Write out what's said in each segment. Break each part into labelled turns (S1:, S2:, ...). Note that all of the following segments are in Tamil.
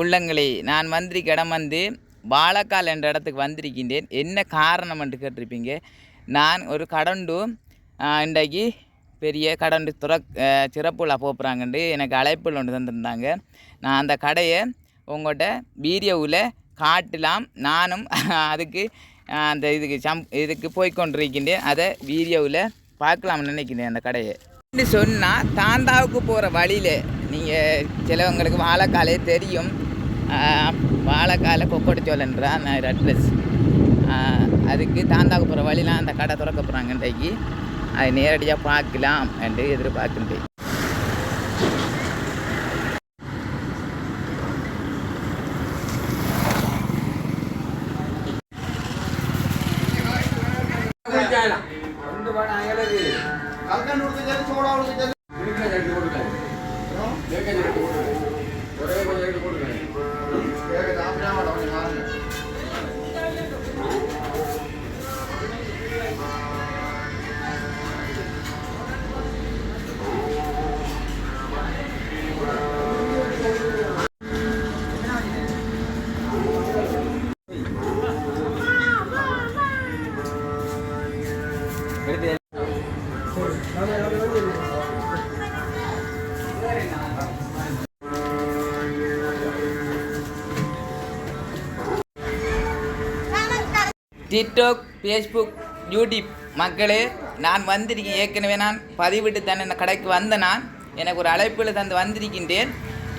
S1: உள்ளங்களே நான் வந்திருக்க இடம் வந்து வாழைக்கால் என்ற இடத்துக்கு வந்திருக்கின்றேன். என்ன காரணம் என்று கேட்டிருப்பீங்க? நான் ஒரு கடண்டு இன்றைக்கு பெரிய கடண்டு துற சிறப்புல போப்புறாங்கண்டு எனக்கு அழைப்பில் ஒன்று தந்திருந்தாங்க. நான் அந்த கடையை உங்கள்கிட்ட வீடியோவில் காட்டலாம். நானும் அதுக்கு அந்த இதுக்கு சம் இதுக்கு போய் கொண்டிருக்கின்றேன். அதை வீடியோவில் பார்க்கலாம்னு நினைக்கிறேன் அந்த கடையை. அப்படி சொன்னால் தாந்தாவுக்கு போகிற வழியில் நீங்கள் சிலவங்களுக்கு வாழைக்காலே தெரியும். வாழைக்கால கொக்கொடிச்சோலன்றா நான் அட்ரஸ் அதுக்கு தாந்தாவுக்கு போகிற வழிலாம் அந்த கடை திறக்க போகிறாங்க இன்றைக்கு. அதை நேரடியாக பார்க்கலாம் என்று எதிர்பார்க்கின்றேன். டிக்டாக் ஃபேஸ்புக் யூடியூப் மக்களே நான் வந்திருக்கேன் ஏற்கனவே நான் பதிவிட்டு தானே இந்த கடைக்கு வந்த நான். எனக்கு ஒரு அழைப்பில் தந்து வந்திருக்கின்றேன்.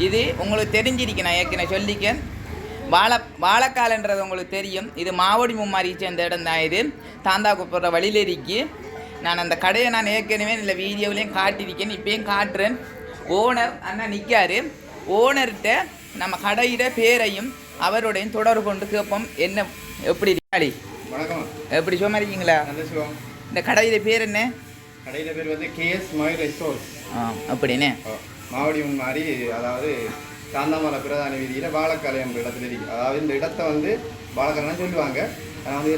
S1: இது உங்களுக்கு தெரிஞ்சிருக்கு நான் ஏற்கனவே சொல்லிக்கேன் வாழை வாழைக்காலன்றது உங்களுக்கு தெரியும். இது மாவடி மும்மாரி சேர்ந்த இடம் தான் இது. தாந்தா போகிற வழியில் இருக்கு. நான் அந்த கடையை நான் ஏற்கனவே இந்த வீடியோவிலையும் காட்டியிருக்கேன் இப்பயும் காட்டுறேன். ஓனர் அண்ணா நிற்காரு ஓனர்கிட்ட நம்ம கடையிட பேரையும் அவருடையும் தொடர்பு கொண்டு கேட்போம். என்ன எப்படி இருக்காளி
S2: வணக்கம்.
S1: எப்படி சும்மா இருக்கீங்களா? இந்த கடையில பேர் என்ன?
S2: கடையில் பேர் வந்து கேஎஸ் மயூர் ரெஸ்டோர்ஸ்
S1: ஆ அப்படின்னே?
S2: மாவடி மாதிரி அதாவது காந்தாமலை பிரதான வீதியில் வாழைக்காலை என்ற இடத்துல இருக்கு. அதாவது இந்த இடத்த வந்து வாழைக்காலாம் சொல்லுவாங்க.
S1: சொல்ல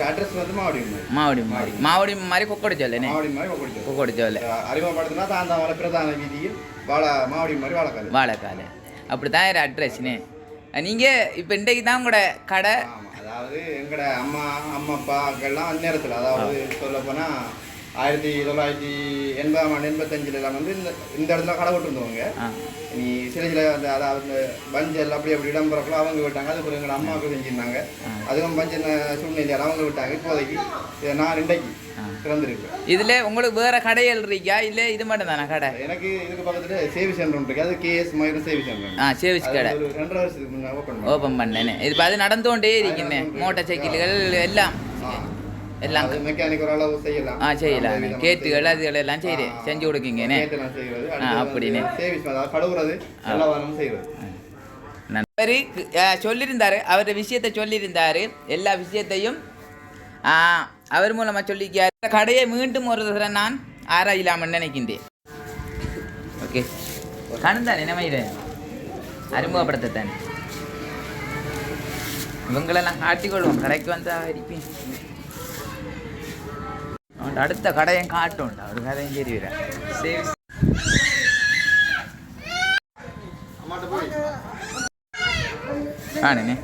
S2: அறிமுகப்படுத்தினா தாந்தாமலை பிரதான வீதியில் வாழை மாவடி மாதிரி வாழைக்காலை.
S1: வாழைக்கால. அப்படி தான் அட்ரஸ்னு நீங்கள் இப்போ இன்றைக்கு தான் உங்களோட கடை?
S2: ஆமாம் அதாவது எங்களோட அம்மா அம்மா அப்பாக்கெல்லாம் அந்நேரத்தில். அதாவது சொல்ல போனால் ஆயிரத்தி தொள்ளாயிரத்தி எண்பதாம் ஆண்டு எண்பத்தஞ்சில் எல்லாம் வந்து இந்த இந்த இடத்துல கடை விட்டுருந்தவங்க நீ சில சில அந்த அதாவது பஞ்சல் அப்படி அப்படி இடம்பெறக்குள்ள அவங்க விட்டாங்க. அது எங்கள் அம்மாவுக்கு செஞ்சிருந்தாங்க. அதுவும் பஞ்ச சூழ்நிலையால் அவங்க விட்டாங்க. இப்போதைக்கு இதை நான் இன்றைக்கு. திறந்துருக்கேன்
S1: இதில் உங்களுக்கு வேறு கடைகள் இருக்கா? இல்லை இது மட்டும் தானே கடை?
S2: எனக்கு இதுக்கு பக்கத்தில் சேவி சென்டர் இருக்கு. அது கேஎஸ் மயூரம் சேவி சென்டர்.
S1: ஆ சேவிஸ் கடை.
S2: ரெண்டரை வருஷத்துக்கு முன்னே ஓப்பன் பண்ணேன்
S1: ஓப்பன் பண்ணேனே. இது அது நடந்து கொண்டே இருக்கின்றேன் மோட்டார் சைக்கிள்கள் எல்லாம். எல்லாம்
S2: மெக்கானிக் ஒரு அளவு செய்யலாம்
S1: ஆ செய்யலாம் கேட்டுகள். அதுகள் எல்லாம் செய்கிறேன். செஞ்சு கொடுக்கீங்கண்ணே அப்படின்னு.
S2: கழுவுறது
S1: அவர் சொல்லியிருந்தார் அவர் விஷயத்தை சொல்லியிருந்தார் எல்லா விஷயத்தையும் அவர் மூலமாக சொல்லிக்கார் கடையை மீண்டும் ஒரு தடவை நான் ஆராயலாம்னு நினைக்கின்றேன் ஓகே கணுந்தானே என்ன மயிறு அறிமுகப்படுத்தத்தானே இவங்களெல்லாம் காட்டிக்கொள்வோம் கடைக்கு வந்தா இருப்பேன் கடையும் காட்டும் ஒரு கதையும் தெரியுறேன் சரி.
S2: அம்மாட்ட போய்.
S1: ஆனே